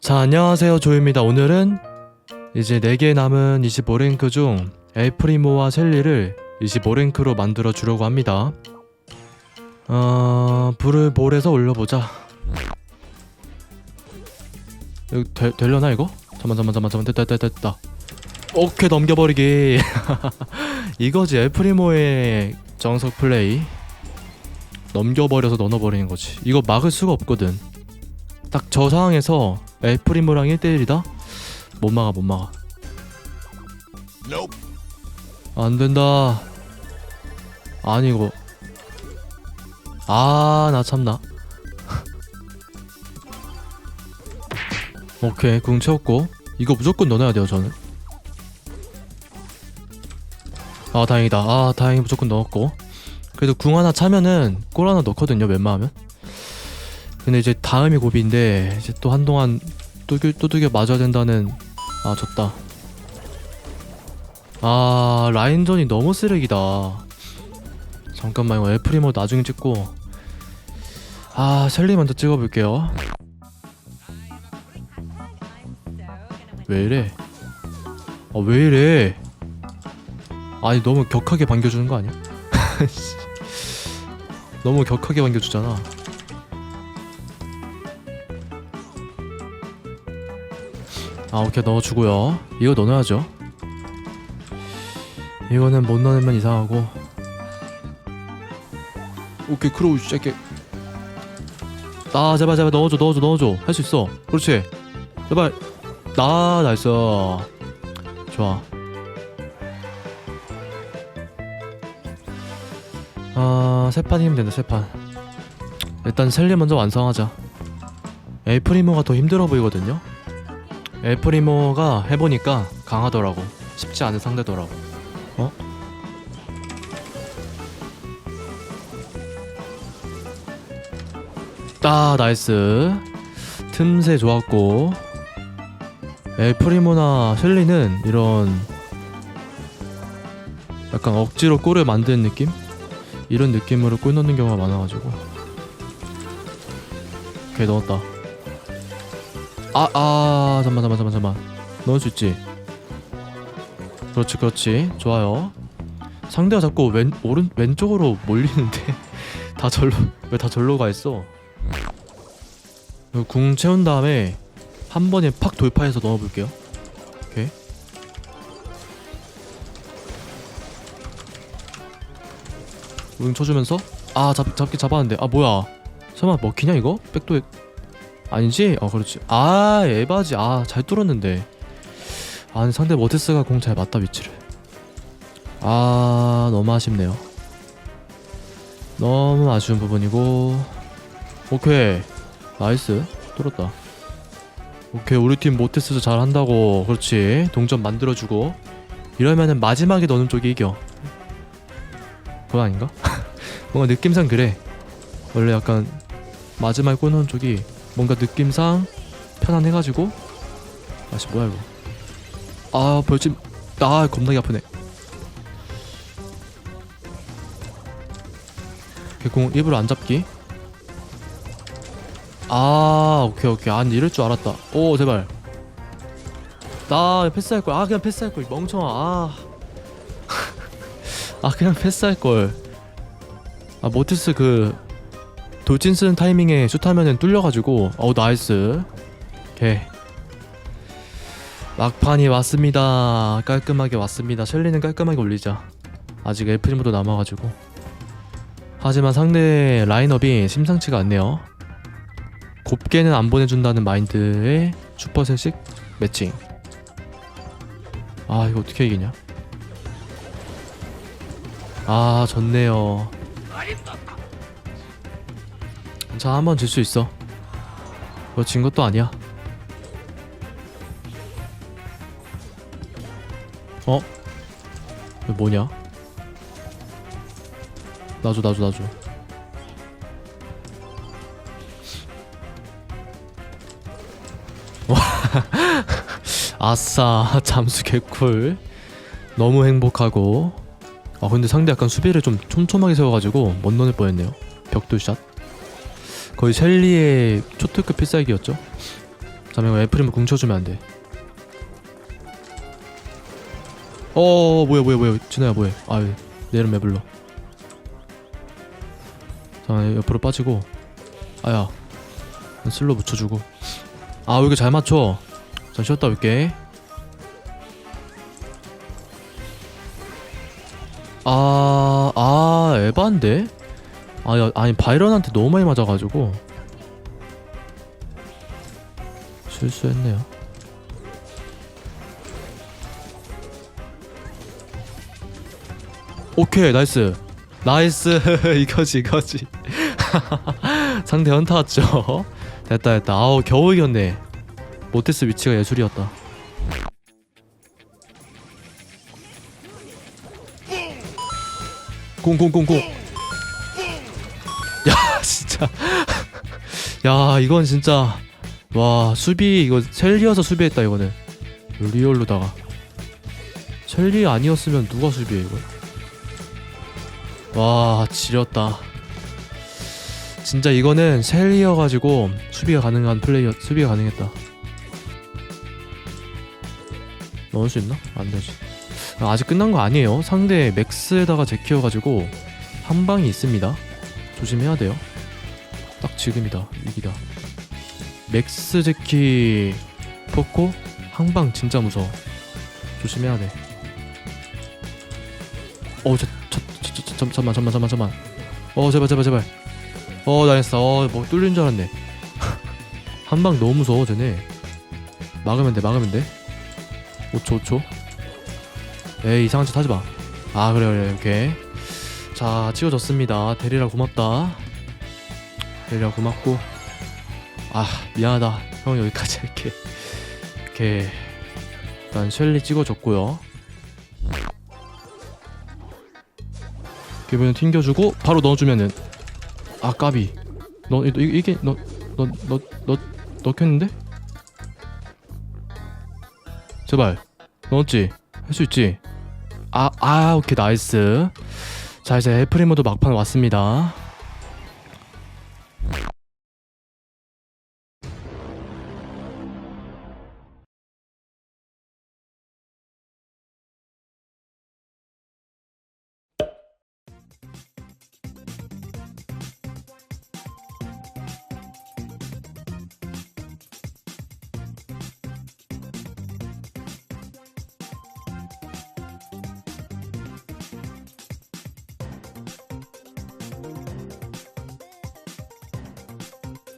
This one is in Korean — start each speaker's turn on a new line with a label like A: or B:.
A: 자 안녕하세요. 조입니다. 오늘은 이제 4개 남은 25랭크 중 엘프리모와 셸리를 25랭크로 만들어 주려고 합니다. 어... 불을 볼에서 올려보자. 이거 되, 되려나 이거? 잠만 잠만 잠만 잠만. 됐다 됐다 됐다. 오케이 넘겨버리기. 이거지 엘프리모의 정석 플레이 넘겨버려서 넣어버리는 거지. 이거 막을 수가 없거든. 딱 저 상황에서 엘프리모랑 1대1이다? 못 막아 못 막아. 안 된다. 아니 이거 아나 참나. 오케이 궁 채웠고. 이거 무조건 넣어야 돼요 저는. 아 다행이다. 아 다행히 무조건 넣었고 그래도 궁 하나 차면은 골 하나 넣거든요 웬만하면. 근데 이제 다음이 고비인데 이제 또 한동안 두들, 두들겨 맞아야 된다는 아 졌다. 아 라인전이 너무 쓰레기다. 잠깐만 이거 엘프리모 나중에 찍고. 아 셸리 먼저 찍어볼게요. 왜 이래? 아왜 이래? 아니 너무 격하게 반겨주는 거 아니야? 너무 격하게 반겨주잖아. 아 오케이. 넣어주고요. 이거 넣어야죠. 이거는 못 넣으면 이상하고. 오케이. 크로우 짧게. 아 제발 제발 넣어줘 넣어줘 넣어줘. 할 수 있어. 그렇지. 제발. 나 나이스. 좋아 아 세판이면 된다 세판. 일단 셀리 먼저 완성하자. 엘프리모가 더 힘들어 보이거든요? 엘프리모가 해보니까 강하더라고. 쉽지 않은 상대더라고. 어? 아 나이스. 틈새 좋았고. 엘프리모나 셸리는 이런 약간 억지로 골을 만드는 느낌? 이런 느낌으로 골 넣는 경우가 많아가지고 오케이 넣었다 아, 아, 잠만, 잠만, 잠만, 잠만. 넣을 수 있지. 그렇지, 그렇지. 좋아요. 상대가 자꾸 왼, 오른, 왼쪽으로 몰리는데. 다 절로, 왜 다 절로 가 있어? 궁 채운 다음에 한 번에 팍 돌파해서 넣어볼게요. 응 쳐주면서 아 잡, 잡기 잡았는데. 아 뭐야? 설마 먹히냐 이거? 백도에. 아니지? 어 그렇지. 아 에바지. 아 잘 뚫었는데. 아 상대 모테스가 공 잘 맞다 위치를. 아 너무 아쉽네요. 너무 아쉬운 부분이고. 오케이. 나이스. 뚫었다. 오케이. 우리 팀 모테스도 잘 한다고. 그렇지. 동점 만들어주고. 이러면은 마지막에 넣는 쪽이 이겨. 그건 아닌가? 뭔가 느낌상 그래. 원래 약간 마지막에 꼬는 쪽이 뭔가 느낌상 편안해가지고. 아씨 뭐야 이거. 아 벌집 아 겁나게 아프네. 개공 일부러 안 잡기? 아 오케이 오케이. 아니 이럴 줄 알았다. 오 제발. 나 패스할 걸아 그냥 패스할 걸. 멍청아. 아. 아 그냥 패스할 걸 아 모티스 그 돌진 쓰는 타이밍에 슛하면은 뚫려가지고 어우 나이스. 오케이. 막판이 왔습니다. 깔끔하게 왔습니다. 셸리는 깔끔하게 올리자. 아직 엘프림도 남아가지고. 하지만 상대 라인업이 심상치가 않네요. 곱게는 안 보내준다는 마인드의 슈퍼셋식 매칭. 아 이거 어떻게 이기냐? 아 졌네요 자, 한 번 질 수 있어. 뭐 진 것도 아니야. 어? 이거 뭐냐? 놔줘, 놔줘, 놔줘. 와, 아싸, 잠수 개꿀. 너무 행복하고. 아, 근데 상대 약간 수비를 좀 촘촘하게 세워가지고 못 넣을 뻔했네요. 벽돌샷. 거의 셸리의 초특급 필살기였죠? 잠깐만 애플이면 궁쳐주면 안돼. 어 뭐야 뭐야 뭐야. 진아야 뭐해? 아유 내 이름 왜 불러 자 옆으로 빠지고. 아야. 슬로 붙여주고. 아왜 이렇게 잘 맞춰? 자 쉬었다 올게 아, 아, 에반데? 아, 야, 아니, 바이런한테 너무 많이 맞아가지고. 실수했네요. 오케이, 나이스. 나이스. 이거지, 이거지. 상대 현타 왔죠? 됐다, 됐다. 아우, 겨우 이겼네. 모테스 위치가 예술이었다. 공공공공. 야 진짜. 야 이건 진짜. 와 수비 이거 셀리어서 수비했다 이거는. 리얼로다가. 셀리 아니었으면 누가 수비해 이거? 와 지렸다. 진짜 이거는 셀리어 가지고 수비가 가능한 플레이어 수비가 가능했다. 넣을 수 있나? 안 되지 아, 아직 끝난 거 아니에요. 상대 맥스에다가 제키어가지고 한 방이 있습니다. 조심해야 돼요. 딱 지금이다. 위기다. 맥스 제키 포코 한 방 진짜 무서워. 조심해야 돼. 어, 저, 저, 저, 저, 저, 잠깐만, 잠깐만, 잠깐만, 잠깐만. 어, 제발, 제발, 제발. 어, 나했어. 어, 뭐 뚫린 줄 알았네. 한 방 너무 무서워, 쟤네. 막으면 돼, 막으면 돼. 5초, 5초. 에이 이상한 짓 하지 마. 아 그래 그래 오케이. 자 찍어줬습니다. 대리라 고맙다. 대리라 고맙고. 아 미안하다. 형 여기까지 할게. 이렇게 일단 셸리 찍어줬고요. 기분을 튕겨주고 바로 넣어주면은 아 까비. 너 이- 이- 이게 너 너 너 너 넣겠는데? 제발 넣었지? 할 수 있지? 아, 아, 오케이, 나이스. 자, 이제 애프리모드 막판 왔습니다.